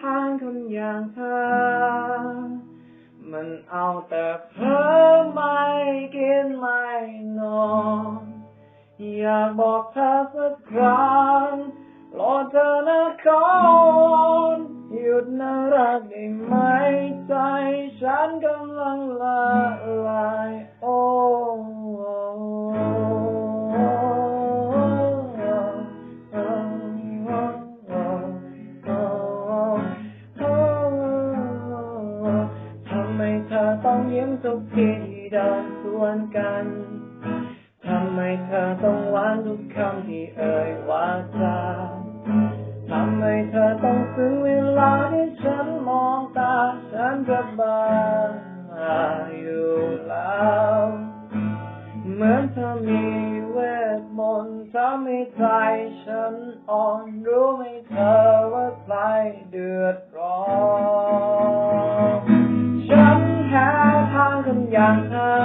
ทางคนอย่างเธอ มันเอาแต่เพ้อไม่กินไม่นอนอยากบอกเธอสักครั้งรอเธอนะขอวอนหยุดน่ารักได้ไหม อต้องทุกทีที่เดินสวนกันทำไมเธอต้องหวานทุกคำที่เอ่ยว่าจาทำไมเธอต้องซึ้งเวลาที่ฉันมองตาฉันจะบ้าอยู่แล้วเหมือนเธอมีเวทมนต์ทำให้ใจฉันอ่อนรู้ไหมเธอ อย่างเธอ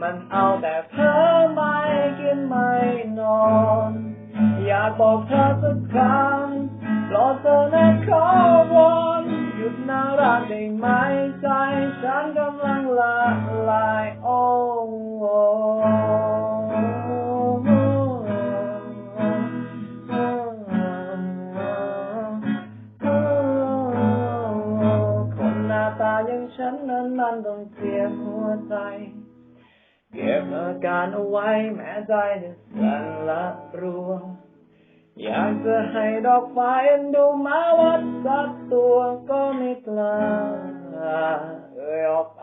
มันเอาแต่เพ้อไม่กินไม่นอน อยากบอกเธอสักครั้งรอเธอนะขอวอนหยุดน่ารักได้ไหมใจฉันก อย่างฉันนั้นมันต้องเสียหัวใจ เก็บอาการเอาไว้แม้ใจจะสั่นละรัว อยากจะให้ดอกไฟเอ็นดูมาวัดสักตัวก็ไม่กล้าเอ่ยออกไป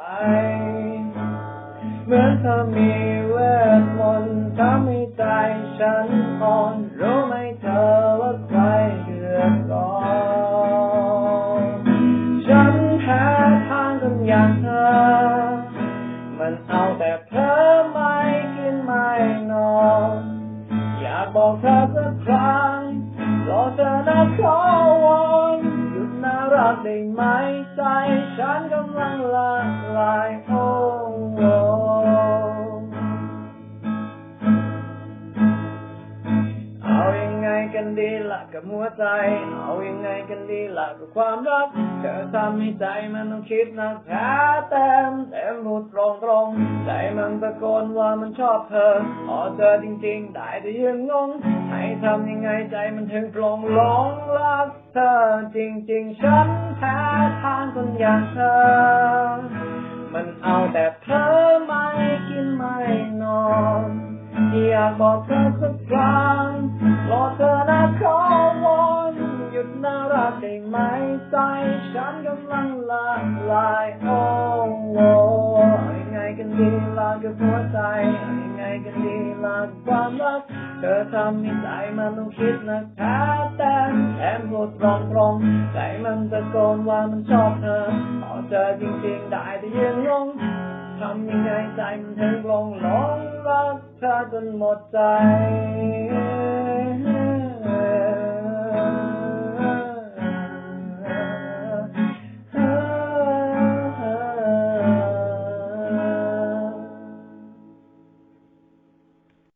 เหมือนเธอมีเวทมนต์ทำให้ใจฉัน สักครั้งรอเธอนะขอวอนหยุดน่ารักได้ไหมใจฉันกำลังละลายโอ้ กับหัวใจ เอายังไงกันดีล่ะกับความรัก เธอทำให้ใจมันต้องคิดนักแท้เต็มเต็มหมดตรงตรงใจมันตะโกนว่ามันชอบเธอพอเจอจริงๆ ได้แต่ยืนงง ให้ทำยังไงใจมันถึงปลงหลงรักเธอ จริงๆ ฉันแพ้ทางคนอย่างเธอ มันเอาแต่เพ้อไม่กินไม่นอนอยากบอกเธอ น่ารักได้ไหมใจฉันกำลังละลายโอ้โหยังไงกันดีล่ะกับหัวใจยังไงกันดีล่ะกับความรักเธอทำให้ใจมันต้องคิดนักแท้แต่แถมพูดตรงตรงใจมันตะโกนว่ามันชอบเธอพอเจอจริงๆได้แต่ยืนงงทำยังไงใจมันถึงลงหลงรักเธอจนหมดใจ